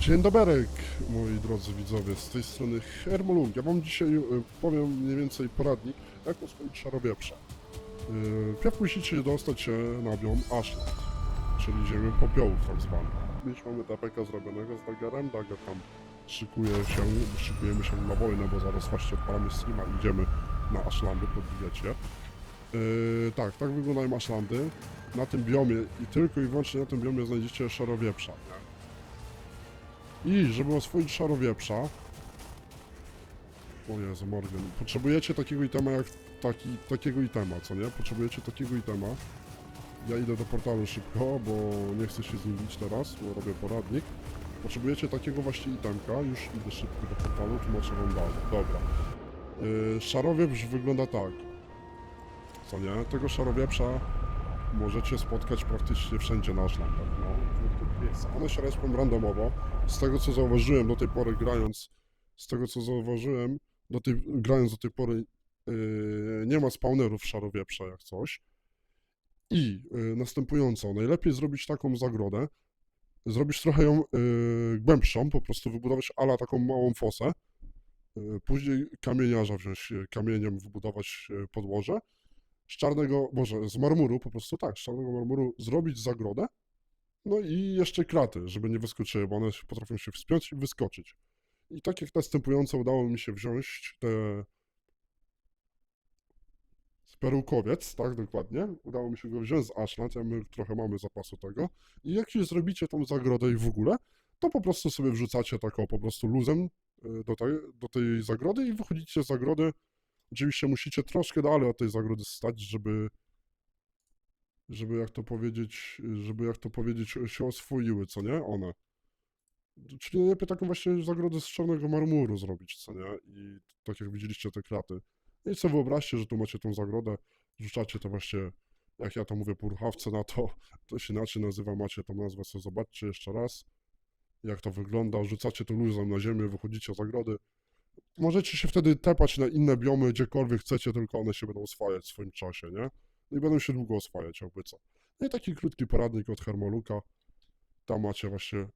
Dzień dobry, moi drodzy widzowie, z tej strony Hermolung. Ja wam dzisiaj e, powiem mniej więcej poradnik, jak uspoić szarowieprza. Yy, Pierw musicie dostać się na biom Ashland, czyli ziemię popiołów tak zwaną. Dziś mamy TPK zrobionego z Daggerem, Dagger tam szykuje się, szykujemy się na wojnę, bo zaraz właśnie odpalamy streama i idziemy na Ashlandy, podbijać je. Yy, tak, tak wyglądają Ashlandy. Na tym biomie i tylko i wyłącznie na tym biomie znajdziecie szarowieprza, nie? I żeby oswoić szarowieprza... O Jezu, Morgan. Potrzebujecie takiego itema jak taki, takiego itema, co nie? Potrzebujecie takiego itema. Ja idę do portalu szybko, bo nie chcę się z nim bić teraz, bo robię poradnik. Potrzebujecie takiego właśnie itemka, już idę szybko do portalu, tłumaczę wam dalej. Dobra. Yy, szarowieprz wygląda tak. Co nie? Tego szarowieprza możecie spotkać praktycznie wszędzie na szlampach, no. One się respią randomowo. Z tego co zauważyłem do tej pory grając, z tego co zauważyłem, do tej, grając do tej pory yy, nie ma spawnerów szarowieprza jak coś. I yy, następująco, najlepiej zrobić taką zagrodę, zrobić trochę ją yy, głębszą, po prostu wybudować ala taką małą fosę, yy, później kamieniarza wziąć, yy, kamieniem wybudować yy, podłoże, z czarnego, może z marmuru, po prostu tak, z czarnego marmuru zrobić zagrodę, no i jeszcze kraty, żeby nie wyskoczyły, bo one potrafią się wspiąć i wyskoczyć. I tak jak następująco udało mi się wziąć te perukowiec, tak dokładnie. Udało mi się go wziąć z Ashland, a my trochę mamy zapasu tego. I jak już zrobicie tą zagrodę i w ogóle, to po prostu sobie wrzucacie taką po prostu luzem y, do tej, do tej zagrody i wychodzicie z zagrody. Oczywiście musicie troszkę dalej od tej zagrody stać, żeby żeby jak to powiedzieć, żeby jak to powiedzieć, się oswoiły, co nie? One. Czyli najlepiej taką właśnie zagrodę z czarnego marmuru zrobić, co nie? I tak jak widzieliście te kraty. I sobie wyobraźcie, że tu macie tą zagrodę, rzucacie to właśnie, jak ja to mówię, purchawce na to, to się inaczej nazywa, macie tą nazwę, sobie zobaczcie jeszcze raz, jak to wygląda, rzucacie to luzem na ziemię, wychodzicie z zagrody. Możecie się wtedy tepać na inne biomy, gdziekolwiek chcecie, tylko one się będą oswajać w swoim czasie, nie? No i będą się długo oswajać, jakby co. No i taki krótki poradnik od Hermoluka. Tam macie właśnie,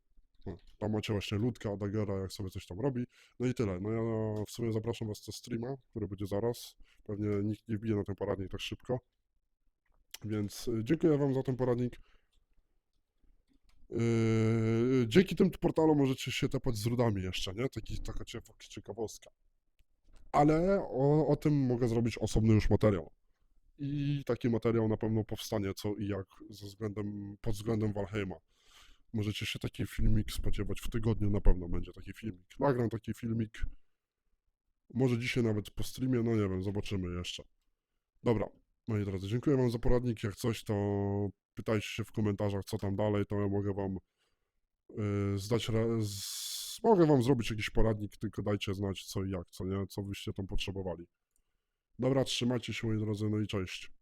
no, tam macie właśnie ludka, Dagera, jak sobie coś tam robi. No i tyle. No ja w sumie zapraszam was do streama, który będzie zaraz. Pewnie nikt nie wbije na ten poradnik tak szybko. Więc y, dziękuję wam za ten poradnik. Yy, dzięki tym portalom możecie się tepać z rudami jeszcze, nie? Taki, taka ciekawostka. Ale o, o tym mogę zrobić osobny już materiał. I taki materiał na pewno powstanie, co i jak ze względem, pod względem Valheima. Możecie się taki filmik spodziewać w tygodniu, na pewno będzie taki filmik. Nagram taki filmik, może dzisiaj nawet po streamie, no nie wiem, zobaczymy jeszcze. Dobra, moi drodzy, dziękuję wam za poradnik, jak coś to pytajcie się w komentarzach, co tam dalej, to ja mogę wam yy, zdać, z... mogę wam zrobić jakiś poradnik, tylko dajcie znać co i jak, co nie, co byście tam potrzebowali. Dobra, trzymajcie się moi drodzy, no i cześć.